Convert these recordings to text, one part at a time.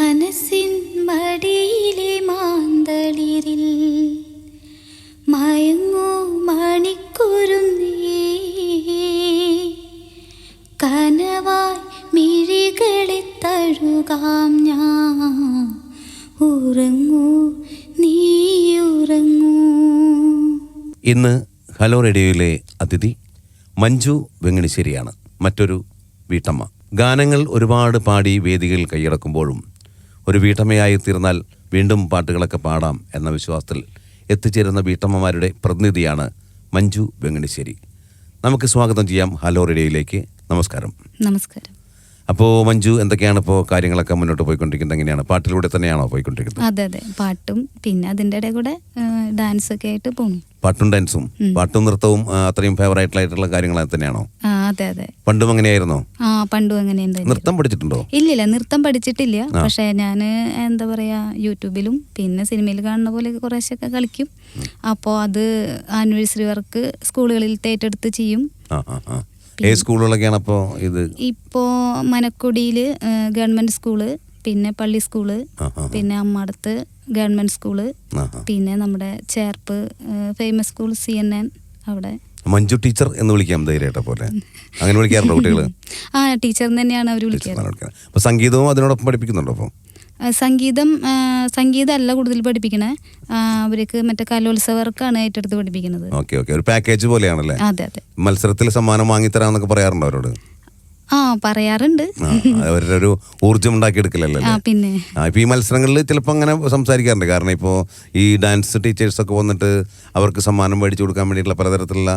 മടിയിലെ കനവായി മിഴികളെ തഴുകാം ഞാൻ. ഉറങ്ങൂ നീ ഉറങ്ങൂ ഇന്ന് ഹലോ റേഡിയോയിലെ അതിഥി മഞ്ജു വെങ്ങണിശ്ശേരിയാണ്. മറ്റൊരു വീട്ടമ്മ. ഗാനങ്ങൾ ഒരുപാട് പാടി വേദികളിൽ കൈയടക്കുമ്പോഴും ഒരു വീട്ടമ്മയായി തീർന്നാൽ വീണ്ടും പാട്ടുകളൊക്കെ പാടാം എന്ന വിശ്വാസത്തിൽ എത്തിച്ചേരുന്ന വീട്ടമ്മമാരുടെ പ്രതിനിധിയാണ് മഞ്ജു വെങ്ങണിശ്ശേരി. നമുക്ക് സ്വാഗതം ചെയ്യാം ഹലോ റേഡിയോയിലേക്ക്. നമസ്കാരം. നമസ്കാരം. അപ്പോൾ മഞ്ജു എന്തൊക്കെയാണ് ഇപ്പോൾ കാര്യങ്ങളൊക്കെ മുന്നോട്ട് പോയിക്കൊണ്ടിരിക്കുന്നത്? എങ്ങനെയാണ്? പാട്ടിലൂടെ തന്നെയാണോ പോയിക്കൊണ്ടിരിക്കുന്നത്? അതെ അതെ. പാട്ടും പിന്നെ അതിന്റെ ഇടയിൽ കൂടെ ഡാൻസൊക്കെ ആയിട്ട് പോണു പാട്ടും ഡാൻസും. പാട്ടും നൃത്തവും അത്രയും ഫേവറേറ്റ് ആയിട്ടുള്ള കാര്യങ്ങൾ തന്നെയാണോ? അതെ അതെ. പണ്ടും അങ്ങനെയായിരുന്നോ? ആ പണ്ടും അങ്ങനെ നൃത്തം പഠിച്ചിട്ടുണ്ടോ? ഇല്ലില്ല നൃത്തം പഠിച്ചിട്ടില്ല. പക്ഷെ ഞാൻ എന്താ പറയാ യൂട്യൂബിലും പിന്നെ സിനിമയിൽ കാണുന്ന പോലെ കുറേശ്ശൊക്കെ കളിക്കും. അപ്പോ അത് ആനിവേഴ്സറി വർക്ക് സ്കൂളുകളിൽ തേറ്റെടുത്ത് ചെയ്യും. ഏത് സ്കൂളുകളൊക്കെയാണ് അപ്പോൾ ഇത്? ഇപ്പോൾ മനക്കൊടിയിൽ ഗവൺമെന്റ് സ്കൂൾ പിന്നെ പള്ളി സ്കൂൾ പിന്നെ അമ്മടത്ത് ഗവൺമെന്റ് സ്കൂൾ. പിന്നെ നമ്മുടെ Cherpu famous school C N N അവിടെ. മഞ്ജു ടീച്ചർ എന്ന് വിളിക്കാം ധൈര്യമായിട്ട് പോലെ അങ്ങനെ വിളിക്കാറുണ്ടോ കുട്ടികൾ ആ ടീച്ചർ തന്നെയാണ് അവർ വിളിക്കാറ്. അപ്പോൾ സംഗീതവും അതിനോടൊപ്പം പഠിപ്പിക്കുന്നുണ്ടോ അപ്പോൾ? സംഗീതം സംഗീതമല്ല കൂടുതൽ പഠിപ്പിക്കണേ. അവർക്ക് മറ്റേ കലോത്സവർക്കാണ് ഏറ്റെടുത്ത് പഠിപ്പിക്കുന്നത്. Okay okay. ഒരു പാക്കേജ് പോലെയാണല്ലേ? അതെ അതെ. മത്സരത്തിൽ സമ്മാനം വാങ്ങിത്തരാന്നൊക്കെ പറയാറുണ്ടോ അവരോട്? ആ പറയാറുണ്ട്. അവരുടെ ഒരു ഊർജം ഉണ്ടാക്കിയെടുക്കലല്ലേ പിന്നെ. ഇപ്പൊ ഈ മത്സരങ്ങളിൽ ചിലപ്പോൾ അങ്ങനെ സംസാരിക്കാറുണ്ട്. കാരണം ഇപ്പോൾ ഈ ഡാൻസ് ടീച്ചേഴ്സ് ഒക്കെ വന്നിട്ട് അവർക്ക് സമ്മാനം മേടിച്ചു കൊടുക്കാൻ വേണ്ടിയിട്ടുള്ള പലതരത്തിലുള്ള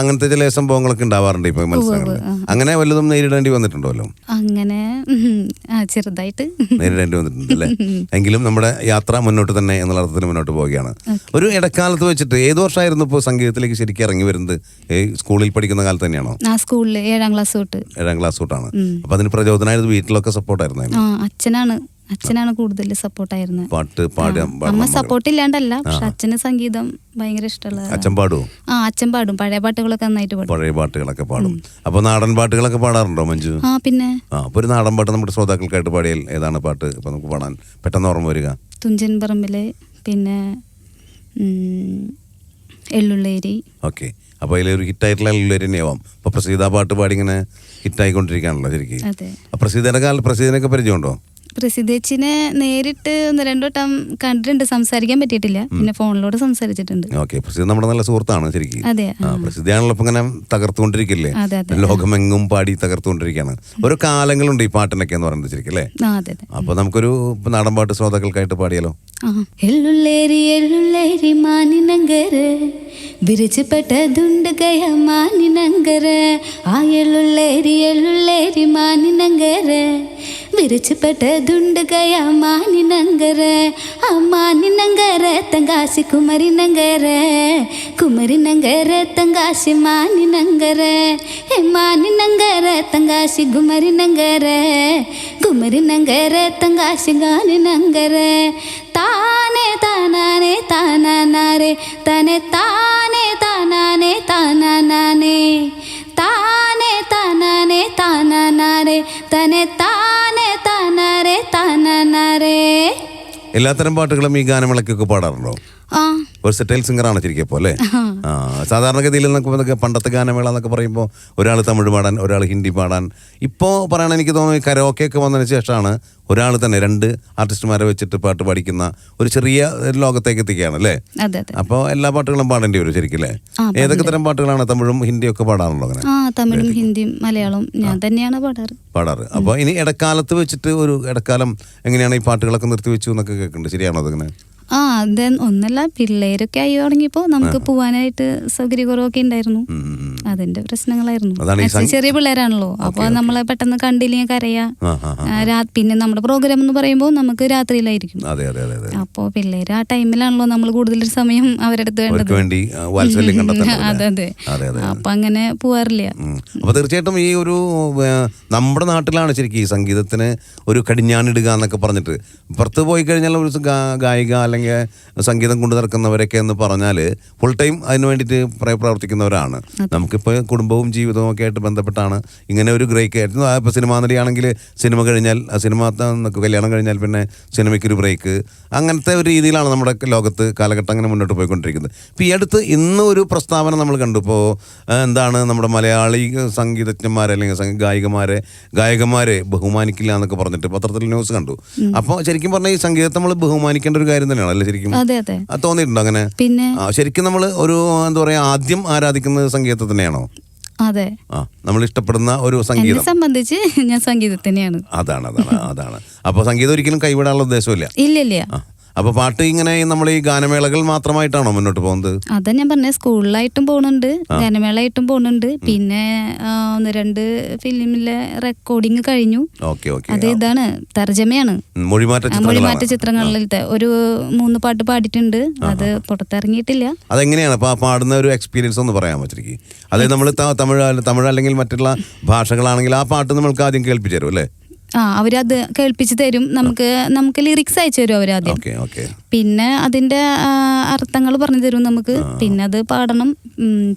അങ്ങനത്തെ ചില സംഭവങ്ങളൊക്കെ ഉണ്ടാവാറുണ്ട് ഇപ്പൊ മത്സരങ്ങളിൽ. അങ്ങനെ വല്ലതും നേരിടേണ്ടി വന്നിട്ടുണ്ടല്ലോ? അങ്ങനെ ചെറുതായിട്ട്. നേരിടേണ്ടി വന്നിട്ടുണ്ട് അല്ലേ? എങ്കിലും നമ്മുടെ യാത്ര മുന്നോട്ട് തന്നെ എന്നുള്ള അർത്ഥത്തിൽ മുന്നോട്ട് പോവുകയാണ്. ഒരു ഇടക്കാലത്ത് വെച്ചിട്ട് ഏത് വർഷമായിരുന്നു ഇപ്പോൾ സംഗീതത്തിലേക്ക് ശരിക്കും ഇറങ്ങി വരുന്നത്? സ്കൂളിൽ പഠിക്കുന്ന കാലത്ത് തന്നെയാണോ? സ്കൂളിൽ ഏഴാം ക്ലാസ് തൊട്ട്. ഏഴാം ക്ലാസ് തൊട്ടാണ് അപ്പൊ അതിന് പ്രചോദനമായത് വീട്ടിലൊക്കെ സപ്പോർട്ടായിരുന്നു ആയിരുന്നു അച്ഛനാണ്. അച്ഛനാണ് കൂടുതൽ സപ്പോർട്ടായിരുന്നത് പാട്ട് പാടാൻ അമ്മ സപ്പോർട്ട് ഇല്ലാണ്ടല്ല പക്ഷെ അച്ഛന് സംഗീതം ഭയങ്കര ഇഷ്ടമുള്ള അച്ഛൻ പാടും ആ അച്ഛൻ പാടും. പഴയ പാട്ടുകളൊക്കെ നന്നായിട്ട് പാടും. പഴയ പാട്ടുകളൊക്കെ പാടും. അപ്പൊ നാടൻ പാട്ടുകളൊക്കെ പാടാറുണ്ടോ മഞ്ജു? ആ പിന്നെ? ആ അപ്പൊ ഒരു നാടൻ പാട്ട് നമ്മുടെ ശ്രോതാക്കൾക്കായിട്ട് പാടിയാൽ ഏതാണ് പാട്ട് ഇപ്പൊ നമുക്ക് പാടാൻ? പെട്ടെന്ന് ഓർമ്മ വരിക. തുഞ്ചൻ പറമ്പിൽ പിന്നെ എള്ളുള്ളേരി ഓക്കെ. അപ്പോൾ അതിലൊരു ഹിറ്റായിട്ടുള്ള എല്ലാവരും തന്നെയാവാം അപ്പോൾ പ്രസീത പാട്ട് പാടി ഇങ്ങനെ ഹിറ്റായിക്കൊണ്ടിരിക്കുകയാണല്ലോ ശരിക്കും. അതെ. പ്രസീതയുടെ കാലത്ത് പ്രസീതനൊക്കെ പരിചയമുണ്ടോ? പ്രസിദ്ധേച്ചിനെ നേരിട്ട് ഒന്ന് രണ്ടു വട്ടം കണ്ടിട്ടുണ്ട്. സംസാരിക്കാൻ പറ്റിയിട്ടില്ല. പിന്നെ ഫോണിലൂടെ സംസാരിച്ചിട്ടുണ്ട്. ഓക്കെ. പ്രസിദ്ധ നമ്മുടെ നല്ല സുഹൃത്താണ് ശരിക്കും. അതെ. പ്രസിദ്ധയാണല്ലോ ഇപ്പൊ ഇങ്ങനെ തകർത്തുകൊണ്ടിരിക്കില്ലേ? ലോകമെങ്ങും പാടി തകർത്തുകൊണ്ടിരിക്കുകയാണ്. ഓരോ കാലങ്ങളുണ്ട് ഈ പാട്ടിനൊക്കെ എന്ന് പറയുന്നത് ശരിക്കും അല്ലേ? അപ്പൊ നമുക്കൊരു നാടൻ പാട്ട് ശ്രോതാക്കൾക്കായിട്ട് പാടിയാലോ? എല്ലുള്ളേരി എള്ളുള്ളേരി എള്ളുള്ളേരി മാനിനങ്കര വിരിച്ചുപെട്ടതുണ്ട് ಮಿರುಚಿಪಟ ದುಂಡುಗಯ ಅಮ್ಮ ನಿನ್ನಂಗರ ಅಮ್ಮ ನಿನ್ನಂಗರ ತಂಗಾಸಿ ಕುಮರಿ ನಂಗರ ಕುಮರಿ ನಂಗರ ತಂಗಾಸಿ ಮಾ ನಿನ್ನಂಗರ ಹೆಮ್ಮ ನಿನ್ನಂಗರ ತಂಗಾಸಿ ಗುಮರಿ ನಂಗರ ಗುಮರಿ ನಂಗರ ತಂಗಾಸಿ ಗಾನಿ ನಂಗರ ತಾನೇ ತಾನಾನೇ ತಾನಾನಾರೆ ತಾನೆ ತಾನೇ ತಾನಾನೇ ತಾನಾನಾನೆ ತಾನೇ ತಾನಾನೇ ತಾನಾನಾರೆ ತಾನೆ എല്ലാത്തരം പാട്ടുകളും ഈ ഗാനമേളക്കൊക്കെ പാടാറുണ്ടോ? ആ വെർസറ്റൈൽ സിംഗറാണ് ശരിക്കും ഇപ്പോൾ അല്ലേ? ആ സാധാരണഗതിയിൽ എന്നൊക്കെ പണ്ടത്തെ ഗാനമേള എന്നൊക്കെ പറയുമ്പോൾ ഒരാൾ തമിഴ് പാടാൻ ഒരാൾ ഹിന്ദി പാടാൻ. ഇപ്പോൾ പറയണ എനിക്ക് തോന്നുന്നു കരോക്കെ ഒക്കെ വന്നതിന് ശേഷമാണ് ഒരാൾ തന്നെ രണ്ട് ആർട്ടിസ്റ്റുമാരെ വെച്ചിട്ട് പാട്ട് പഠിക്കുന്ന ഒരു ചെറിയ ലോകത്തേക്ക് എത്തിക്കുകയാണ് അല്ലേ? അപ്പോൾ എല്ലാ പാട്ടുകളും പാടേണ്ടി വരും ശരിക്കും അല്ലേ ഏതൊക്കെ തരം പാട്ടുകളാണ് തമിഴും ഹിന്ദിയും ഒക്കെ പാടാറുണ്ടോ അങ്ങനെ? തമിഴും ഹിന്ദിയും മലയാളവും ഞാൻ തന്നെയാണ് പാടാറ്. പാടാറ്. അപ്പോൾ ഇനി ഇടക്കാലത്ത് വെച്ചിട്ട് ഒരു ഇടക്കാലം എങ്ങനെയാണ് ഈ പാട്ടുകളൊക്കെ നിർത്തി വെച്ചു എന്നൊക്കെ കേൾക്കുന്നുണ്ട്. ശരിയാണോ അതിങ്ങനെ? ആ അത് ഒന്നല്ല പിള്ളേരൊക്കെ ആയി തുടങ്ങിയപ്പോൾ നമുക്ക് പോവാനായിട്ട് സൗകര്യക്കുറവൊക്കെ ഉണ്ടായിരുന്നു. അതിന്റെ പ്രശ്നങ്ങളായിരുന്നു. ചെറിയ പിള്ളേരാണല്ലോ. അപ്പൊ നമ്മളെ പെട്ടെന്ന് കണ്ടില്ലെങ്കിൽ കരയാ. പിന്നെ നമ്മുടെ പ്രോഗ്രാം എന്ന് പറയുമ്പോൾ നമുക്ക് രാത്രിയിലായിരിക്കും. അപ്പോൾ പിള്ളേര് ആ ടൈമിലാണല്ലോ നമ്മൾ കൂടുതൽ സമയം അവരുടെ അടുത്ത് വേണ്ടത്. അതെ അതെ. അപ്പൊ അങ്ങനെ പോവാറില്ല. അപ്പൊ തീർച്ചയായിട്ടും ഈ ഒരു നമ്മുടെ നാട്ടിലാണ് ശരിക്കും ഈ സംഗീതത്തിന് ഒരു കടിഞ്ഞാണിടുക എന്നൊക്കെ പറഞ്ഞിട്ട് പുറത്ത് പോയി കഴിഞ്ഞാൽ ഒരു ഗായിക അല്ലെങ്കിൽ അല്ലെങ്കിൽ സംഗീതം കൊണ്ടു നടക്കുന്നവരൊക്കെ എന്ന് പറഞ്ഞാൽ ഫുൾ ടൈം അതിന് വേണ്ടിയിട്ട് പ്ര- പ്രവർത്തിക്കുന്നവരാണ്. നമുക്കിപ്പോൾ കുടുംബവും ജീവിതവും ഒക്കെ ആയിട്ട് ബന്ധപ്പെട്ടാണ്. ഇങ്ങനെ ഒരു ബ്രേക്ക് ആയിരുന്നു. ഇപ്പോൾ സിനിമാ നടിയാണെങ്കിൽ സിനിമ കഴിഞ്ഞാൽ ആ സിനിമ കല്യാണം കഴിഞ്ഞാൽ പിന്നെ സിനിമയ്ക്കൊരു ബ്രേക്ക് അങ്ങനത്തെ ഒരു രീതിയിലാണ് നമ്മുടെ ലോകത്ത് കാലഘട്ടം അങ്ങനെ മുന്നോട്ട് പോയിക്കൊണ്ടിരിക്കുന്നത്. ഇപ്പോൾ ഈ അടുത്ത് ഇന്ന് ഒരു പ്രസ്താവന നമ്മൾ കണ്ടു. ഇപ്പോൾ എന്താണ് നമ്മുടെ മലയാളി സംഗീതജ്ഞന്മാരെ അല്ലെങ്കിൽ ഗായികമാരെ ഗായകന്മാരെ ബഹുമാനിക്കില്ല എന്നൊക്കെ പറഞ്ഞിട്ട് പത്രത്തിൽ ന്യൂസ് കണ്ടു. അപ്പോൾ ശരിക്കും പറഞ്ഞാൽ ഈ സംഗീതത്തെ നമ്മൾ ബഹുമാനിക്കേണ്ട ഒരു കാര്യം തന്നെയാണ്. അല്ലേ ശരിക്കും? അതെ തോന്നിയിട്ടുണ്ടോ അങ്ങനെ? പിന്നെ ശരിക്കും നമ്മൾ ഒരു എന്താ പറയാ ആദ്യം ആരാധിക്കുന്നത് സംഗീതത്തെ തന്നെയാണോ? അതെ. ആ നമ്മൾ ഇഷ്ടപ്പെടുന്ന ഒരു സംഗീതം. സംബന്ധിച്ച് ഞാൻ സംഗീതത്തിനെയാണ്. അതാണ് അതാണ് അതാണ്. അപ്പൊ സംഗീതം ഒരിക്കലും കൈവിടാനുള്ള ഉദ്ദേശമില്ല ഇല്ല ഇല്ല ആ അപ്പോൾ പാട്ട് ഇങ്ങനെ നമ്മൾ ഈ ഗാനമേളകൾ മാത്രമായിട്ടാണോ മുന്നോട്ട് പോകുന്നത്? അതാ ഞാൻ പറഞ്ഞ സ്കൂളിലായിട്ടും പോകുന്നുണ്ട് ഗാനമേളയായിട്ടും പോകുന്നുണ്ട് പിന്നെ ഒന്ന് രണ്ട് ഫിലിമിലെ റെക്കോർഡിങ് കഴിഞ്ഞു. അത് ഇതാണ് തർജമയാണ് മൊഴിമാറ്റ ചിത്രങ്ങളിലത്തെ ഒരു മൂന്ന് പാട്ട് പാടിയിട്ടുണ്ട്. അത് പുറത്തിറങ്ങിയിട്ടില്ല. അതെങ്ങനെയാണ്? അപ്പൊ പാടുന്ന ഒരു എക്സ്പീരിയൻസ് ഒന്ന് പറയാൻ പറ്റിരിക്കും അതായത് നമ്മൾ തമിഴ് തമിഴ് അല്ലെങ്കിൽ മറ്റുള്ള ഭാഷകളാണെങ്കിൽ ആ പാട്ട് നമ്മൾക്ക് ആദ്യം കേൾപ്പിച്ചു തരും അല്ലേ ആ അവരത് കേൾപ്പിച്ച് തരും. നമുക്ക് നമുക്ക് ലിറിക്സ് അയച്ചു തരും അവരാദ്യം പിന്നെ അതിന്റെ അർത്ഥങ്ങൾ പറഞ്ഞു തരും നമുക്ക്. പിന്നെ അത് പാടണം.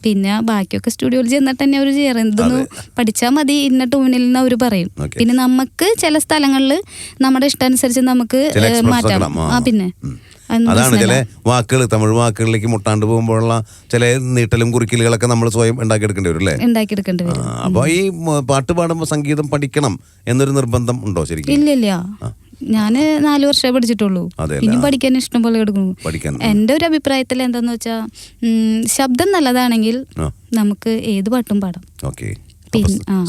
പിന്നെ ബാക്കിയൊക്കെ സ്റ്റുഡിയോയിൽ ചെന്നിട്ട് തന്നെ അവർ ചെയ്യാറ് ഇതൊന്ന് പഠിച്ചാൽ മതി. ഇന്ന ട്യൂണിൽ നിന്ന് അവർ പറയും. പിന്നെ നമുക്ക് ചില സ്ഥലങ്ങളിൽ നമ്മുടെ ഇഷ്ടാനുസരിച്ച് നമുക്ക് മാറ്റാം. ആ. പിന്നെ. അതാണ് ചില വാക്കുകൾ തമിഴ് വാക്കുകളിലേക്ക് മുട്ടാണ്ട് പോകുമ്പോഴുള്ള ചില നീട്ടലും കുറിക്കലുകളൊക്കെ നമ്മൾ സ്വയം ഉണ്ടാക്കിയെടുക്കേണ്ടി വരും അല്ലേ? ഉണ്ടാക്കിയെടുക്കേണ്ടി വരും. അപ്പോൾ ഈ പാട്ട് പാടുമ്പോൾ സംഗീതം പഠിക്കണം എന്നൊരു നിർബന്ധം ഉണ്ടോ ശരിക്കും? ഇല്ല ഇല്ല. ഞാൻ നാല് വർഷമേ പഠിച്ചിട്ടുള്ളൂ. ഇനി പഠിക്കാൻ ഇഷ്ടം പോലെ എടുക്കുന്നു എന്റെ ഒരു അഭിപ്രായത്തിൽ എന്താന്ന് വെച്ചാ ശബ്ദം നല്ലതാണെങ്കിൽ നമുക്ക് ഏത് പാട്ടും പാടാം.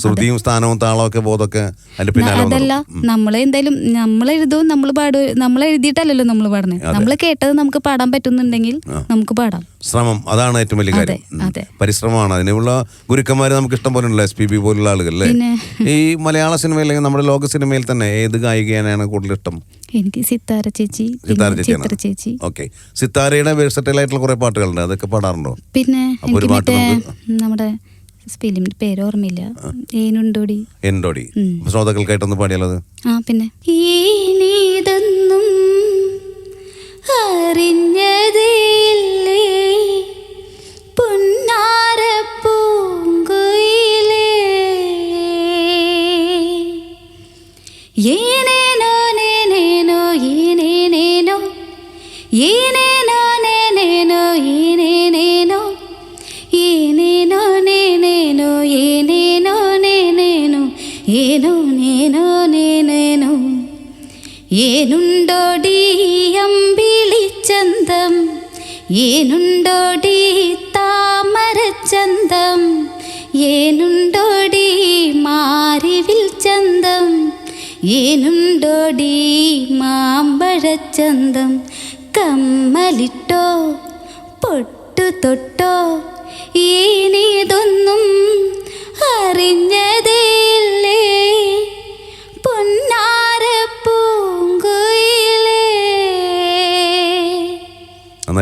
ശ്രുതിയും സ്ഥാനവും താളവും ഒക്കെ ബോധമൊക്കെ അതിന്റെ പിന്നാലെ. അതല്ല നമ്മൾ എന്തായാലും നമ്മൾ എഴുതും നമ്മൾ പാടും നമ്മൾ എഴുതിയിട്ടല്ലല്ലോ നമ്മൾ പാടുന്നത് നമ്മൾ കേട്ടത് നമുക്ക് പാടാൻ പറ്റുന്നുണ്ടെങ്കിൽ നമുക്ക് പാടാം. ശ്രമം അതാണ് ഏറ്റവും വലിയ കാര്യം. പരിശ്രമമാണ്. അതിനുള്ള ഗുരുക്കന്മാർ നമുക്ക് ഇഷ്ടം പോലെ ഉണ്ടല്ലോ എസ് പി ബി പോലുള്ള പിന്നെ ഈ മലയാള സിനിമയിൽ അല്ലെങ്കിൽ നമ്മുടെ ലോക സിനിമയിൽ തന്നെ ഏത് ഗായികയാണ് കൂടുതൽ ഇഷ്ടം? എനിക്ക് സിത്താര ചേച്ചി ചിത്ര ചേച്ചി. ഓക്കെ സിത്താരയുടെ വേഴ്സറ്റൈൽ ആയിട്ടുള്ള കുറെ പാട്ടുകളുണ്ട്. അതൊക്കെ പാടാറുണ്ടോ? പിന്നെ നമ്മുടെ ഫിലിമിന്റെ പേര് ഓർമ്മയില്ല. ഏനുണ്ടോടി? എൻഡോടി. ശ്രോതാക്കൾക്കായിട്ടൊന്ന് പാടിയാലോ അത്? ആ പിന്നെ. ഇനിതൊന്നും അറിഞ്ഞതേയില്ലേ പുന്നാര പൂങ്കുയിലേ. ഏനേനോ നേനേനോ ഏനേനേനോ ഏനേനോ ഏനോ നേനോ നേനേനോ. ഏനുണ്ടോടി അമ്പിളിച്ചന്തം ഏനുണ്ടോടി താമരച്ചന്തം ഏനുണ്ടോടി മാരിവിൽ ചന്തം? ഏനുണ്ടോടി മാമ്പഴച്ചന്തം കമ്മലിട്ടോ പൊട്ടു തൊട്ടോ ഏനിതൊന്നും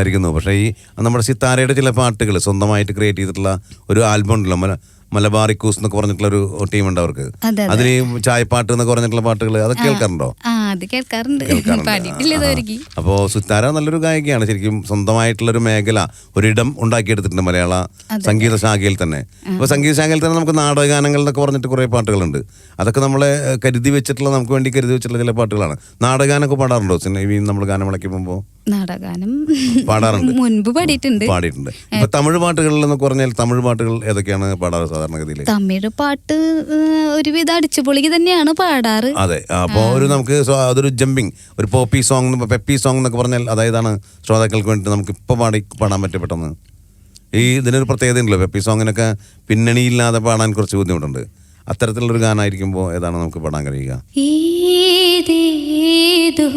നന്നായിരിക്കുന്നു. പക്ഷേ ഈ നമ്മുടെ സിത്താരയുടെ ചില പാട്ടുകൾ സ്വന്തമായിട്ട് ക്രിയേറ്റ് ചെയ്തിട്ടുള്ള ഒരു ആൽബം ഉണ്ടല്ലോ. മല മലബാറിക്കൂസ് എന്നൊക്കെ പറഞ്ഞിട്ടുള്ള ഒരു ടീം ഉണ്ട് അവർക്ക്. അതെ, അതെ. അതിന് ചായപ്പാട്ട് എന്നൊക്കെ പറഞ്ഞിട്ടുള്ള പാട്ടുകൾ അതൊക്കെ കേൾക്കാറുണ്ടോ? അപ്പോ സുത്താര നല്ലൊരു ഗായികയാണ്. ശരിക്കും സ്വന്തമായിട്ടുള്ള ഒരു മേഖല ഒരിടം ഉണ്ടാക്കിയെടുത്തിട്ടുണ്ട് മലയാള സംഗീത ശാഖയിൽ തന്നെ. അപ്പൊ സംഗീത ശാഖയിൽ തന്നെ നമുക്ക് നാടകഗാനങ്ങൾ എന്നൊക്കെ പറഞ്ഞിട്ട് കുറെ പാട്ടുകളുണ്ട്. അതൊക്കെ നമ്മളെ കരുതി വെച്ചിട്ടുള്ള നമുക്ക് വേണ്ടി കരുതി വെച്ചിട്ടുള്ള ചില പാട്ടുകളാണ്. നാടകാനൊക്കെ പാടാറുണ്ടോ? സിനിമ നമ്മൾ ഗാനം വിളക്കുമ്പോൾ നാടകാനം പാടാറുണ്ട്. മുൻപ് പാടിയിട്ടുണ്ട്. പാടിയിട്ടുണ്ട്. ഇപ്പൊ തമിഴ് പാട്ടുകളിൽ എന്ന് പറഞ്ഞാൽ തമിഴ് പാട്ടുകൾ ഏതൊക്കെയാണ് പാടാറ് സാധാരണഗതിയിൽ? തമിഴ് പാട്ട് ഒരുവിധം അടിച്ചുപൊളിക്ക് തന്നെയാണ് പാടാറ്. അതെ. അപ്പോൾ ഒരു നമുക്ക് അതൊരു ജമ്പിങ് ഒരു പോപ്പി സോങ് പെപ്പി സോങ് എന്നൊക്കെ പറഞ്ഞാൽ അതായതാണ് ശ്രോതാക്കൾക്ക് വേണ്ടി നമുക്ക് ഇപ്പൊ പാടി പാടാൻ പറ്റും പെട്ടെന്ന്. ഈ ഇതിനൊരു പ്രത്യേകത ഉണ്ടല്ലോ പെപ്പി സോങ്ങിനൊക്കെ പിന്നണിയില്ലാതെ പാടാൻ കുറച്ച് ബുദ്ധിമുട്ടുണ്ട്. അത്തരത്തിലുള്ളൊരു ഗാനമായിരിക്കുമ്പോൾ ഏതാണ് നമുക്ക് പാടാൻ കഴിയുക? ഏതേതോ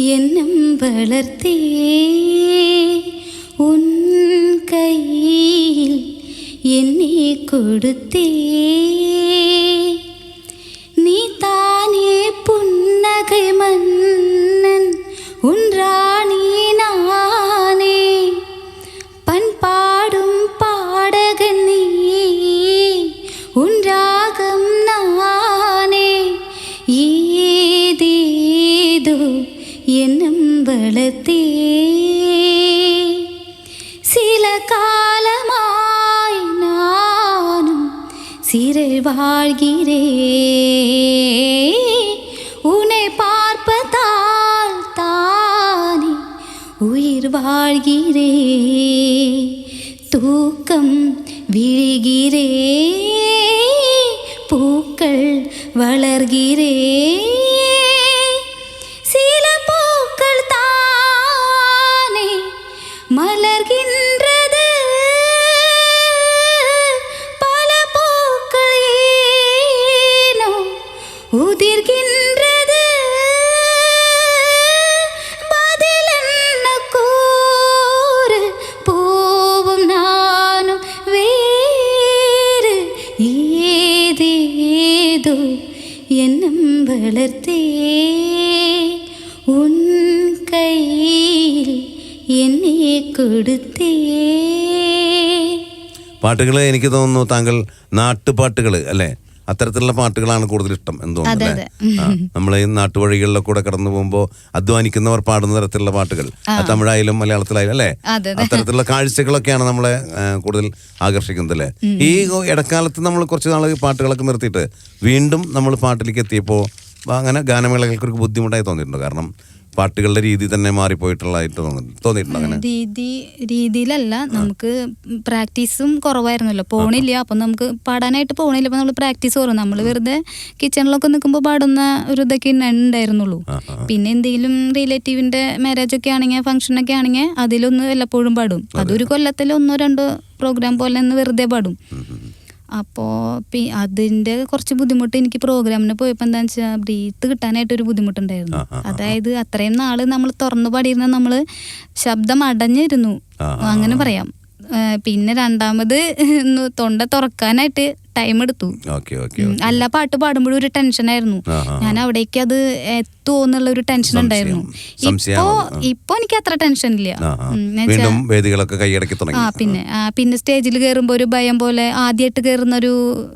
என்னும் வளர்த்தே உன் கையில் என்னை கொடுத்தே. நீ தானே புன்னகை மன்னன் உன்றாணி நானே. பண்பாடும் பாடகன் நீ உன்றாகம் நானே. ஏதேதோ என்னும் வளத்தே சில காலமாய் நானும் சிறை வாழ்கிறேன் உன்னை பார்ப்பதால் தானே உயிர் வாழ்கிறே. தூக்கம் விழுகிறே. பூக்கள் வளர்கிறே. എന്നെ കൊടുത്തേ. പാട്ടുകൾ എനിക്ക് തോന്നുന്നു താങ്കൾ നാട്ടുപാട്ടുകൾ അല്ലേ? അത്തരത്തിലുള്ള പാട്ടുകളാണ് കൂടുതൽ ഇഷ്ടം എന്ന് തോന്നുന്നു അതെ, അല്ലേ? നമ്മളെ ഈ നാട്ടുവഴികളിലൊക്കെ കൂടെ കടന്നു പോകുമ്പോൾ അധ്വാനിക്കുന്നവർ പാടുന്ന തരത്തിലുള്ള പാട്ടുകൾ തമിഴായാലും മലയാളത്തിലായാലും അല്ലേ? അത്തരത്തിലുള്ള കാഴ്ചകളൊക്കെയാണ് നമ്മളെ കൂടുതൽ ആകർഷിക്കുന്നത് അല്ലേ? ഈ ഇടക്കാലത്ത് നമ്മൾ കുറച്ച് നാൾ പാട്ടുകളൊക്കെ നിർത്തിയിട്ട് വീണ്ടും നമ്മൾ പാട്ടിലേക്ക് എത്തിയപ്പോൾ അങ്ങനെ ഗാനമേളകൾക്ക് ഒരു ബുദ്ധിമുട്ടായി തോന്നിയിട്ടുണ്ട്. കാരണം പാട്ടുകളുടെ രീതി തന്നെ മാറിപ്പോയിട്ടുള്ളതായിട്ട് തോന്നിയിട്ടുണ്ട് അങ്ങനെ? രീതി രീതിയിലല്ല. നമുക്ക് പ്രാക്ടീസും കുറവായിരുന്നല്ലോ. പോണില്ല. അപ്പൊ നമുക്ക് പാടാനായിട്ട് പോണില്ല. അപ്പൊ നമ്മൾ പ്രാക്ടീസ് കുറവ് നമ്മൾ വെറുതെ കിച്ചണിലൊക്കെ നിൽക്കുമ്പോൾ പാടുന്ന ഒരു ഇതൊക്കെ ഉണ്ടായിരുന്നുള്ളൂ. പിന്നെ എന്തെങ്കിലും റിലേറ്റീവിന്റെ മാരേജ് ഒക്കെ ആണെങ്കിൽ ഫംഗ്ഷൻ ഒക്കെ ആണെങ്കിൽ അതിലൊന്ന് വല്ലപ്പോഴും പാടും. അതൊരു കൊല്ലത്തിൽ ഒന്നോ രണ്ടോ പ്രോഗ്രാം പോലെ ഒന്ന് വെറുതെ പാടും. അപ്പോൾ പി അതിന്റെ കുറച്ച് ബുദ്ധിമുട്ട് എനിക്ക് പ്രോഗ്രാമിന് പോയപ്പോൾ എന്താണെന്ന് വെച്ചാൽ ബ്രീത്ത് കിട്ടാനായിട്ടൊരു ബുദ്ധിമുട്ടുണ്ടായിരുന്നു. അതായത് അത്രയും നാൾ നമ്മൾ തുറന്നു പാടിയിരുന്ന നമ്മൾ ശബ്ദം അടഞ്ഞിരുന്നു. അങ്ങനെ പറയാം. പിന്നെ രണ്ടാമത് തൊണ്ട തുറക്കാനായിട്ട് ടൈം എടുത്തു. അല്ല പാട്ട് പാടുമ്പോഴും ഒരു ടെൻഷനായിരുന്നു ആ, ആ, ആ. ഞാൻ അവിടേക്ക് അത് എത്തുമോ എന്നുള്ള ഒരു ടെൻഷൻ ഉണ്ടായിരുന്നു. ഇപ്പോ. ഇപ്പൊ എനിക്ക് അത്ര ടെൻഷൻ ഇല്ല. ആ, പിന്നെ പിന്നെ സ്റ്റേജിൽ കയറുമ്പോൾ ഒരു ഭയം പോലെ ആദ്യമായിട്ട് കയറുന്ന ഒരു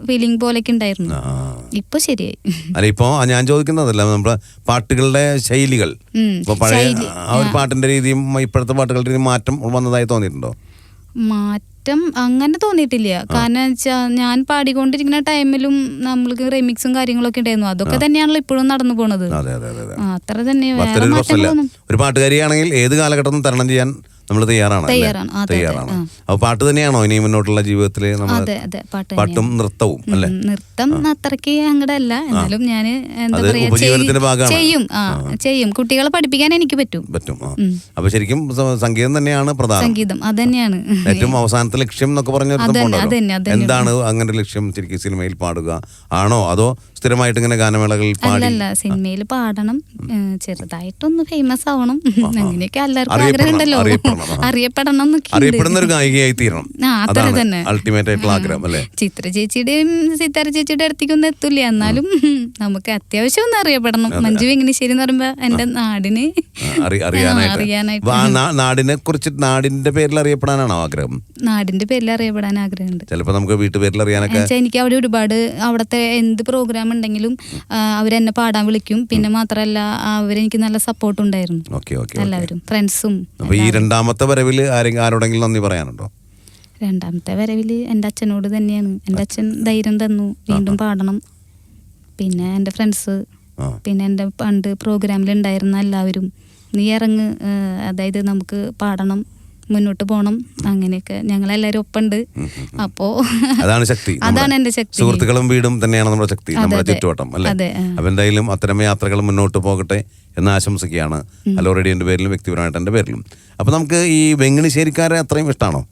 ഫീലിംഗ് പോലെയൊക്കെ ഉണ്ടായിരുന്നു. ഇപ്പൊ ശരിയായി. അല്ല ഇപ്പൊ ഞാൻ ചോദിക്കുന്നതല്ല നമ്മുടെ പാട്ടുകളുടെ ശൈലികൾ. പഴയ ആ ഒരു പാട്ടിന്റെ രീതിയും ഇപ്പോഴത്തെ പാട്ടുകളുടെ രീതിയും മാറ്റം വന്നതായി തോന്നിയിട്ടുണ്ടോ? മാറ്റം അങ്ങനെ തോന്നിയിട്ടില്ല. കാരണം വെച്ചാൽ ഞാൻ പാടിക്കൊണ്ടിരിക്കുന്ന ടൈമിലും നമ്മൾക്ക് റെമിക്സും കാര്യങ്ങളൊക്കെ ഉണ്ടായിരുന്നു. അതൊക്കെ തന്നെയാണല്ലോ ഇപ്പോഴും നടന്നു പോണത്. അതെ അതെ അതെ അതെ. അത്ര തന്നെ ഒരു പാട്ടുകാരിയാണെങ്കിൽ ഏത് കാലഘട്ടവും തരണം ചെയ്യാൻ നമ്മൾ തയ്യാറാണ്? തയ്യാറാണ്. അപ്പൊ പാട്ട് തന്നെയാണോ ഇനി മുന്നോട്ടുള്ള ജീവിതത്തിൽ പാട്ട് നൃത്തവും അല്ലെ? നൃത്തം അത്രയ്ക്ക് അങ്ങടെ അല്ല. എന്നാലും ഞാൻ എന്താ പറയാ ഭാഗമാണ്. ചെയ്യും. ചെയ്യും. കുട്ടികളെ പഠിപ്പിക്കാൻ എനിക്ക് പറ്റും. പറ്റും. അപ്പൊ ശരിക്കും സംഗീതം തന്നെയാണ് പ്രധാനം. സംഗീതം. അത് തന്നെയാണ്. ഏറ്റവും അവസാനത്തെ ലക്ഷ്യം എന്നൊക്കെ പറഞ്ഞ. എന്താണ് അങ്ങനെ ലക്ഷ്യം ശരിക്കും സിനിമയിൽ പാടുക? ആണോ അതോ സ്ഥിരമായിട്ട് ഇങ്ങനെ ഗാനമേളകളിൽ അല്ലല്ല സിനിമയിൽ പാടണം. ചെറുതായിട്ടൊന്ന് ഫേമസ് ആവണം. അങ്ങനെയൊക്കെ എല്ലാവർക്കും ആഗ്രഹം ഉണ്ടല്ലോ അറിയപ്പെടണം, അറിയപ്പെടുന്ന ഒരു ഗായികയായി തീരണം. അത്ര തന്നെ. അൾട്ടിമേറ്റ് ആയിട്ടുള്ള ആഗ്രഹം അല്ലേ? ചിത്ര ചേച്ചിയുടെയും സിത്താര ചേച്ചിയുടെ അടുത്തേക്കൊന്നും എത്തില്ല എന്നാലും നമുക്ക് അത്യാവശ്യം ഒന്ന് അറിയപ്പെടണം. മഞ്ജു എങ്ങനെശ്ശേരി എന്ന് പറയുമ്പോ എന്റെ നാടിന് അറിയാനായിട്ട്. നാടിനെ കുറിച്ച് നാടിന്റെ പേരിൽ അറിയപ്പെടാനാണോ ആഗ്രഹം? നാടിന്റെ പേരിൽ അറിയപ്പെടാൻ ആഗ്രഹമുണ്ട്. ചിലപ്പോ നമുക്ക് വീട്ടുപേരിൽ അറിയാനൊക്കെ എനിക്ക് അവിടെ ഒരുപാട് അവിടത്തെ എന്ത് പ്രോഗ്രാം ഉണ്ടെങ്കിലും ആ, അവരെന്നെ പാടാൻ വിളിക്കും. പിന്നെ മാത്രമല്ല അവരെനിക്ക് നല്ല സപ്പോർട്ട് ഉണ്ടായിരുന്നു. എല്ലാവരും ഫ്രണ്ട്സും അപ്പൊ ഈ രണ്ടാമത്തെ വരവിൽ ആരെങ്കിലും ആരോടെങ്കിലും നന്ദി പറയാനുണ്ടോ? രണ്ടാമത്തെ വരവിൽ എന്റെ അച്ഛനോട് തന്നെയാണ്. എന്റെ അച്ഛൻ ധൈര്യം തന്നു. വീണ്ടും പാടണം. പിന്നെ എന്റെ ഫ്രണ്ട്സ് പിന്നെ എന്റെ പണ്ട് പ്രോഗ്രാമിൽ ഉണ്ടായിരുന്ന എല്ലാവരും നീ ഇറങ്ങ് അതായത് നമുക്ക് പാടണം. മുന്നോട്ട് പോകണം അങ്ങനെയൊക്കെ ഞങ്ങളെല്ലാവരും ഒപ്പുണ്ട്. അപ്പോ അതാണ് ശക്തി. അതാണ് എന്റെ ശക്തി. സുഹൃത്തുക്കളും വീടും തന്നെയാണ് നമ്മുടെ ശക്തി നമ്മുടെ. ചുറ്റുവട്ടം അല്ലെ? അപ്പൊ എന്തായാലും അത്തരം യാത്രകൾ മുന്നോട്ട് പോകട്ടെ എന്ന് ആശംസിക്കുകയാണ് ഹലോ റേഡിയോന്റെ പേരിലും വ്യക്തിപരമായിട്ട് എന്റെ പേരിലും. അപ്പൊ നമുക്ക് ഈ വെങ്ങണിശ്ശേരിക്കാരെ അത്രയും ഇഷ്ടമാണോ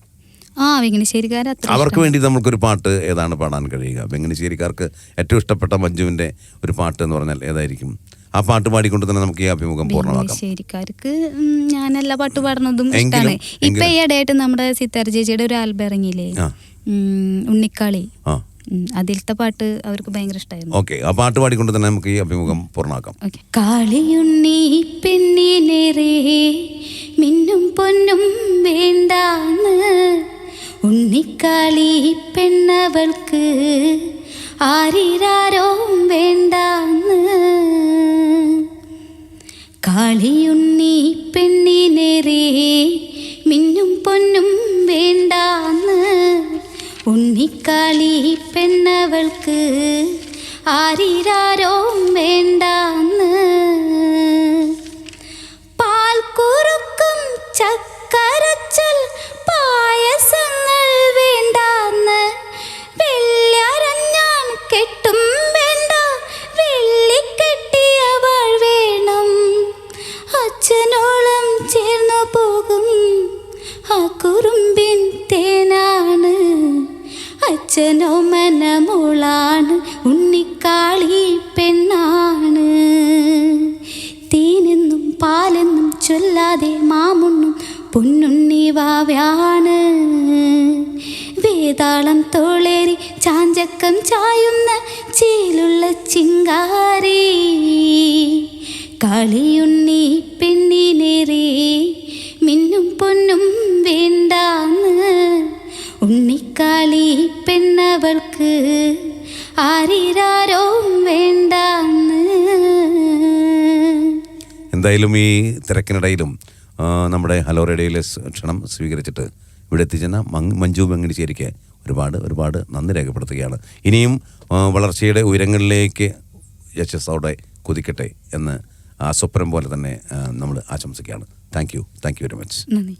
ആ വിഘ്നശ്ശേരിക്കാർ അത്ര അവർക്ക് വേണ്ടി നമുക്കൊരു പാട്ട് ഏതാണ് പാടാൻ കഴിയുക? വെങ്ങണിശ്ശേരിക്കാർക്ക് ഏറ്റവും ഇഷ്ടപ്പെട്ട മഞ്ജുവിന്റെ ഒരു പാട്ട് എന്ന് പറഞ്ഞാൽ ഏതായിരിക്കും? ആ പാട്ട് പാടിക്കൊണ്ട് തന്നെ നമുക്ക് ഈ അഭിമുഖം പൂർണമാക്കാം. ശരിക്കാർക്ക് ഞാൻ എല്ലാ പാട്ട് പാടുന്നതും ഇഷ്ടമാണ് ഇപ്പൊ ഈ ഇടയായിട്ട് നമ്മുടെ സിത്താര ചേച്ചിയുടെ ഒരു ആൽബം ഇറങ്ങിയില്ലേ? ഉണ്ണിക്കാളി. അതിലത്തെ പാട്ട് അവർക്ക് ഭയങ്കര ഇഷ്ടമായിരുന്നു ഓക്കെ ആ പാട്ട് പാടിക്കൊണ്ട് തന്നെ നമുക്ക് ഈ അഭിമുഖം പൂർണമാക്കാം. കാളിയുണ്ണി പെണ്ണിനേറെ മിന്നും പൊന്നും വേണ്ടാന്ന്. ഉണ്ണിക്കാളി പെണ്ണവൾക്ക് ആരിരാരോ വേണ്ടാന്ന്. കാളിയുണ്ണി പെണ്ണിനേറെ മിന്നും പൊന്നും വേണ്ടാന്ന്. ഉണ്ണിക്കാളി പെണ്ണവൾക്ക് ആരിരാരോ വേണ്ടാന്ന്. പാൽ കുറുക്കും ചക്കരച്ചൽ അച്ഛനോ മനമോളാണ്. ഉണ്ണിക്കാളി പെണ്ണാണ്. തീനെന്നും പാലെന്നും ചൊല്ലാതെ മാമുണ്ണും പൊന്നുണ്ണി വാവ്യാണ് വേതാളം തോളേറി ചാഞ്ചക്കം ചായുന്ന ചേലുള്ള ചിങ്കാരി. കളിയുണ്ണി പെണ്ണിനേറെ മിന്നും പൊന്നും വേണ്ടാന്ന്. ഉണ്ണിക്കാളി പെണ്ണവൾക്ക് ആരിരാരോ വേണ്ടാന്ന്. എന്തായാലും ഈ തിരക്കിനിടയിലും ആ, നമ്മുടെ ഹലോ റേഡിയോയിലെ സ് ക്ഷണം സ്വീകരിച്ചിട്ട് ഇവിടെ എത്തിച്ചെന്ന മങ് മഞ്ജു മങ്ങിടിച്ചേരിക്ക് ഒരുപാട് ഒരുപാട് നന്ദി രേഖപ്പെടുത്തുകയാണ്. ഇനിയും ആ, വളർച്ചയുടെ ഉയരങ്ങളിലേക്ക് യശസ്സോടെ കുതിക്കട്ടെ എന്ന് ആ സ്വപ്നം പോലെ തന്നെ നമ്മൾ ആശംസിക്കുകയാണ്. Thank you thank you very much നന്ദി.